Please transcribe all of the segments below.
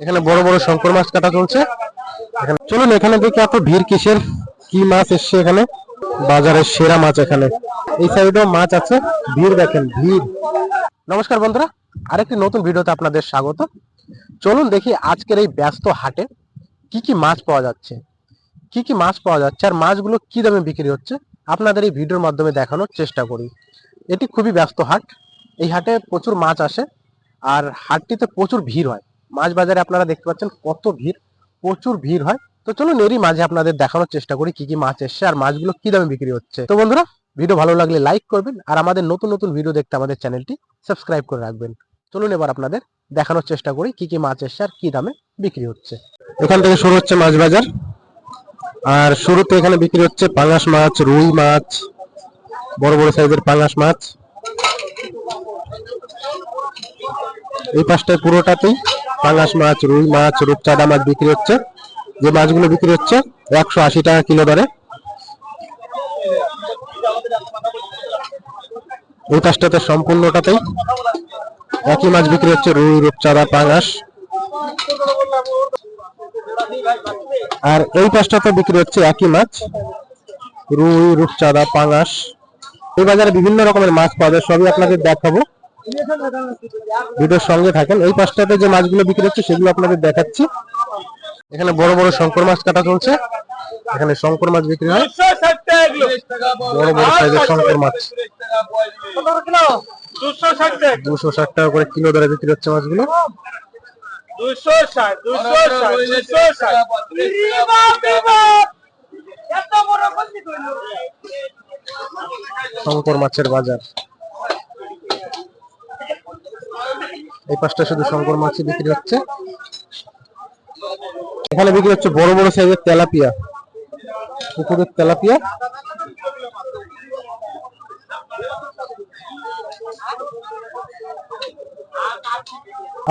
এখানে বড় বড় শঙ্কর মাছ কাটা চলছে। চলুন, এখানে দেখি এত ভিড় কিসের, কি মাছ এসছে এখানে? বাজারের সেরা মাছ এখানে। এই সাইডেও মাছ আছে, ভিড় দেখেন, ভিড়। নমস্কার বন্ধুরা, আরেকটি নতুন ভিডিওতে আপনাদের স্বাগত। চলুন দেখি আজকের এই ব্যস্ত হাটে কি কি মাছ পাওয়া যাচ্ছে। কি কি মাছ পাওয়া যাচ্ছে আর মাছগুলো কি দামে বিক্রি হচ্ছে, আপনাদের এই ভিডিওর মাধ্যমে দেখানোর চেষ্টা করি। এটি খুবই ব্যস্ত হাট। এই হাটে প্রচুর মাছ আসে, আর হাটটিতে প্রচুর ভিড় হয়। মাছ বাজারে আপনারা দেখতে পাচ্ছেন কত ভিড়, প্রচুর ভিড় হয়। তো চলুন এরই মাঝে আপনাদের দেখানোর চেষ্টা করি কি কি মাছ এসছে আর মাছগুলো কি দামে বিক্রি হচ্ছে। তো বন্ধুরা, ভিডিও ভালো লাগলে লাইক করবেন আর আমাদের নতুন নতুন ভিডিও দেখতে আমাদের চ্যানেলটি সাবস্ক্রাইব করে রাখবেন। চলুন এবার আপনাদের দেখানোর চেষ্টা করি কি কি মাছ এসছে আর কি দামে বিক্রি হচ্ছে। এখান থেকে শুরু হচ্ছে মাছ বাজার আর শুরুতে এখানে বিক্রি হচ্ছে পাঙাশ মাছ, রুই মাছ, বড় বড় সাইজের পাঙাশ মাছ। এই পাশটায় পুরোটাতেই পাঙাশ মাছ, রুই মাছ, রূপচাঁদা মাছ বিক্রি হচ্ছে। যে মাছগুলো বিক্রি হচ্ছে, একশো আশি টাকা কিলো দরে। এই পাশটাতে সম্পূর্ণটাতেই একই মাছ বিক্রি হচ্ছে, রুই, রূপচাঁদা, পাঙাশ। আর এই পাশটাতে বিক্রি হচ্ছে একই মাছ, রুই, রূপচাঁদা, পাঙাশ। এই বাজারে বিভিন্ন রকমের মাছ পাওয়া যায়, সবই আপনাদের দেখাবো। ভিডিওর সঙ্গে থাকেন। এই পাশটাতে যে মাছগুলো বিক্রি হচ্ছে, সেগুলো আপনাদের দেখাচ্ছি। এখানে বড় বড় শঙ্কর মাছ কাটা চলছে। এখানে শঙ্কর মাছ বিক্রি হয়। বড় বড় সাইজের শঙ্কর মাছ। দুশো ষাট টাকা করে কিলো দরে বিক্রি হচ্ছে মাছগুলো। শঙ্কর মাছের বাজার। এই পাশটা শুধু শঙ্কর মাছই বিক্রি হচ্ছে। এখানে বিক্রি হচ্ছে বড় বড় সাইজের তেলাপিয়া। পুকুরের তেলাপিয়া।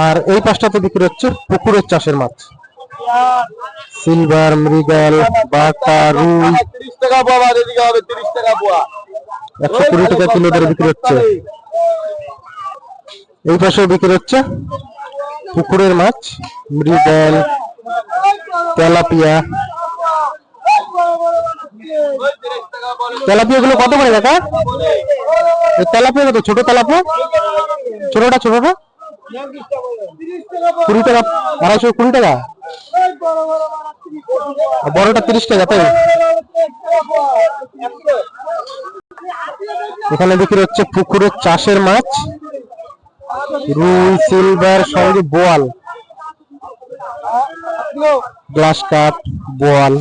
আর এই পাশটাতে বিক্রি হচ্ছে পুকুরের চাষের মাছ। সিলভার মৃগেল বাটা রুই। টাকা পোয়া হবে টাকা পোয়া। একশো কুড়ি টাকা কিলো দরে বিক্রি হচ্ছে। এই পাশেও বিক্রি হচ্ছে। পুকুরের মাছ, মৃগেল, তেলাপিয়া। তেলাপিয়া গুলো কত করে দেখা তেলাপিয়া কত? ছোট তেলাপিয়া? ছোটটা ছোটটা? কুড়ি টাকা, আড়াইশো কুড়ি টাকা? বড়টা তিরিশ টাকা, তাই? এখানে বিক্রি হচ্ছে পুকুরের চাষের মাছ। রুই, সিলভার সঙ্গে বোয়াল। গ্লাস কাপ, বোয়াল।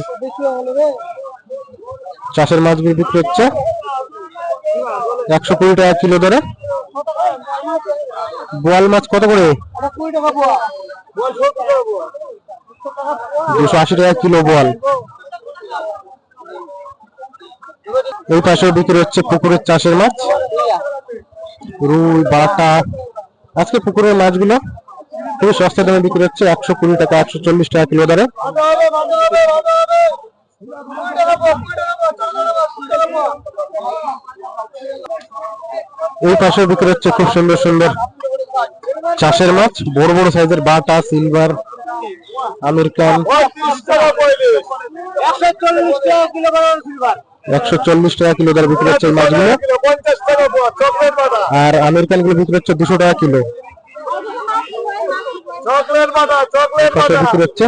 চাষের মাছগুলো বিক্রি হচ্ছে। একশো কুড়ি টাকা কিলো ধরে। বোয়াল মাছ কত করে? দুশো আশি টাকা কিলো বোয়াল। এই পাশেও বিক্রি হচ্ছে পুকুরের চাষের মাছ। রুই বাটা আজকে পুকুরের মাছগুলো খুবই সস্তা দামে বিক্রি হচ্ছে একশো কুড়ি টাকা, একশো চল্লিশ টাকা কিলো দরে। এই পাশেও বিক্রি হচ্ছে খুব সুন্দর সুন্দর চাষের মাছ, বড় বড় সাইজের বাটা, সিলভার আমেরিকান একশো চল্লিশ টাকা কিলো সিলভার। একশো চল্লিশ টাকা কিলো দরে বিক্রি হচ্ছে এই মাছগুলো আর আমেরিকানগুলো বিক্রি হচ্ছে দুশো টাকা কিলো। বিক্রি হচ্ছে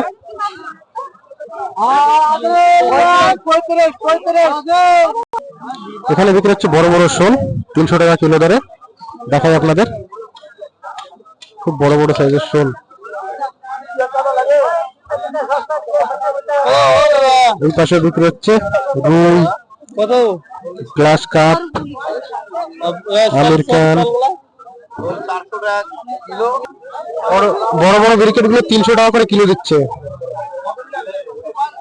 এখানে বিক্রি হচ্ছে বড় বড় শোল তিনশো টাকা কিলো দরে। দেখাই আপনাদের। খুব বড় বড় সাইজের শোল। এই পাশে বিক্রি হচ্ছে রুই কত? গ্লাস কাপ আমেরিকান বড় বড় ব্রিকেটগুলো তিনশো টাকা করে কিলো দিচ্ছে।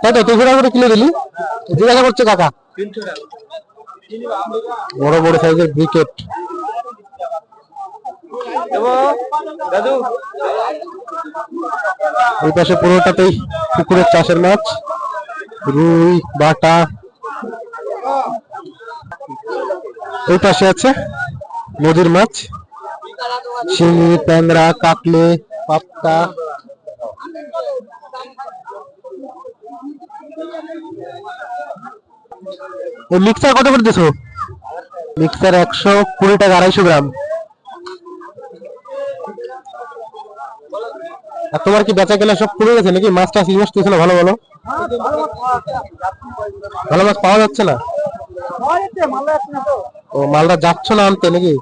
তাই তো, তিনশো টাকা করে কিলো দিলি? জিজ্ঞাসা করছে কাকা। বড় বড় সাইজের ব্রিকেট। দাদু এই পাশে পুরোটাতেই পুকুরের চাষের মাছ। রুই, বাটা। এই পাশে আছে নদীর মাছ, শিঙি, ট্যাংরা কাকলে পাপ্তা মিক্সার কত করে দিছো? মিক্সার একশো কুড়ি টাকা, আড়াইশো গ্রাম। আর তোমার কি বেচা কেনা সব পুরো গেছে নাকি? মাছ টাছ ইনভেস্ট দিয়েছ না ভালো ভালো? ভালো মাছ পাওয়া যাচ্ছে না? ও, মালটা যাচ্ছ না আনতে নাকি?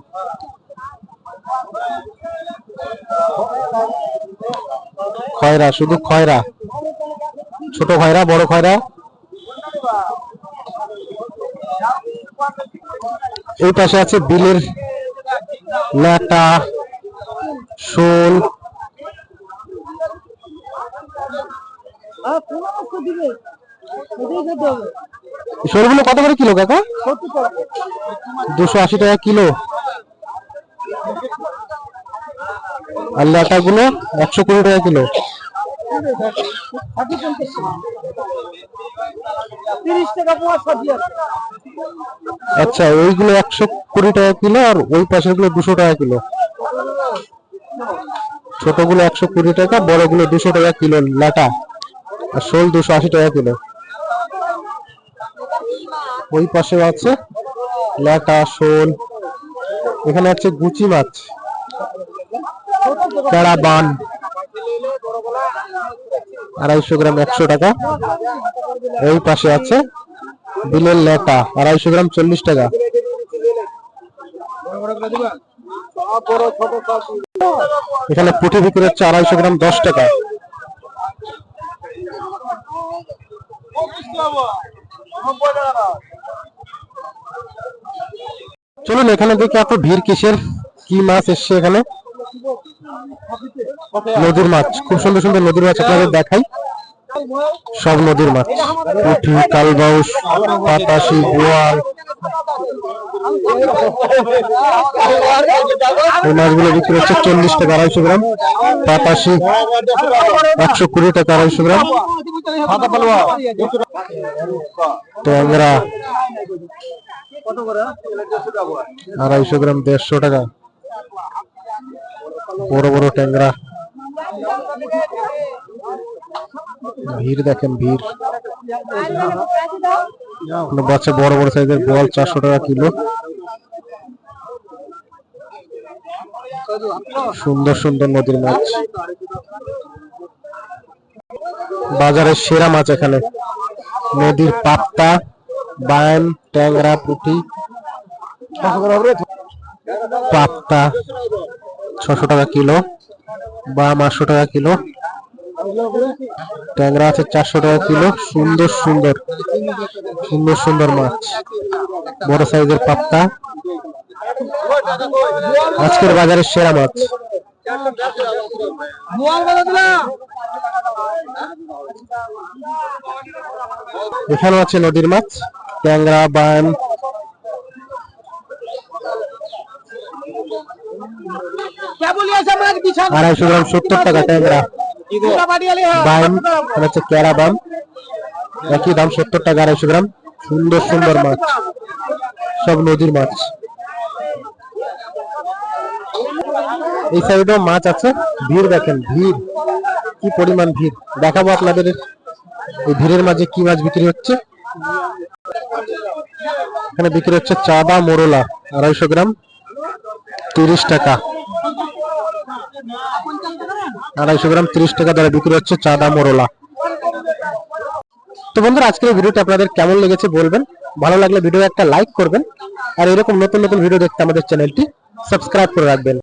খয়রা, শুধু খয়রা। ছোট খয়রা, বড় খয়রা? এই পাশে আছে বিলের ল্যাটা শোল। শোলগুলো কত করে কিলো কাকা? দুশো আশি টাকা কিলো। আর ল্যাটা গুলো একশো কুড়ি টাকা কিলো। আচ্ছা ওইগুলো একশো কুড়ি টাকা কিলো আর ওই পাশেরগুলো দুশো টাকা কিলো। ছোটগুলো একশো কুড়ি টাকা বড়গুলো দুশো টাকা কিলো লাটা। আর শোল দুশো আশি টাকা কিলো। ওই পাশে আছে লাটা শোল। এখানে আছে গুচি মাছ প্যাড়া বান, আড়াইশো গ্রাম একশো টাকা। ওই পাশে আছে বিলের লেটা আড়াইশো গ্রাম চল্লিশ টাকা। এখানে পুঁটি বিক্রি হচ্ছে আড়াইশো গ্রাম দশ টাকা। চলুন এখানে দেখি এত ভিড় কিসের? কি মাছ এসছে এখানে? নদীর মাছ। খুব সুন্দর সুন্দর নদীর মাছ আপনাদের দেখাই। সব নদীর মাছ। পুঁটি কালবাউস পাতাশি বোয়াল। এই মাছগুলো বিক্রি হচ্ছে চল্লিশ টাকা আড়াইশো গ্রাম পাতাশি একশো কুড়ি টাকা আড়াইশো গ্রাম। ট্যাংরা আড়াইশো গ্রাম, দেড়শো টাকা। বড় বড় ট্যাংরা। ভিড় দেখেন, ভিড়। বাচ্চা বড় বড় সাইজের বল চারশো টাকা কিলো। সুন্দর সুন্দর নদীর মাছ। বাজারের সেরা মাছ এখানে। নদীর পাপ্তা বায়ান, ট্যাংরা, পুঁটি। পাপ্তা ছশো টাকা কিলো। বাম আটশো টাকা কিলো। ট্যাংরা আছে চারশো টাকা কিলো। সুন্দর সুন্দর সুন্দর সুন্দর মাছ। বড় সাইজের পাপ্তা আজকের বাজারে সেরা মাছ। এখানেও আছে নদীর মাছ, ট্যাংরা, বান। আড়াইশো গ্রাম সত্তর টাকা ট্যাংরা। বাম হচ্ছে ক্যারা বাম একই দাম সত্তর টাকা, আড়াইশো গ্রাম। সুন্দর সুন্দর মাছ। সব নদীর মাছ। এই সাইডেও মাছ আছে। ভিড় দেখেন, ভিড়। কি পরিমাণ ভিড়? দেখাবো আপনাদের এই ভিড়ের মাঝে কি মাছ বিক্রি হচ্ছে। এখানে বিক্রি হচ্ছে চাঁদা মোরলা, আড়াইশো গ্রাম, তিরিশ টাকা। আড়াইশো গ্রাম, তিরিশ টাকা দরে বিক্রি হচ্ছে চাঁদা মোরলা। তো বন্ধুরা, আজকের ভিডিওটা আপনাদের কেমন লেগেছে বলবেন। ভালো লাগলে ভিডিও একটা লাইক করবেন। আর এরকম নতুন নতুন ভিডিও দেখতে আমাদের চ্যানেলটি সাবস্ক্রাইব করে রাখবেন।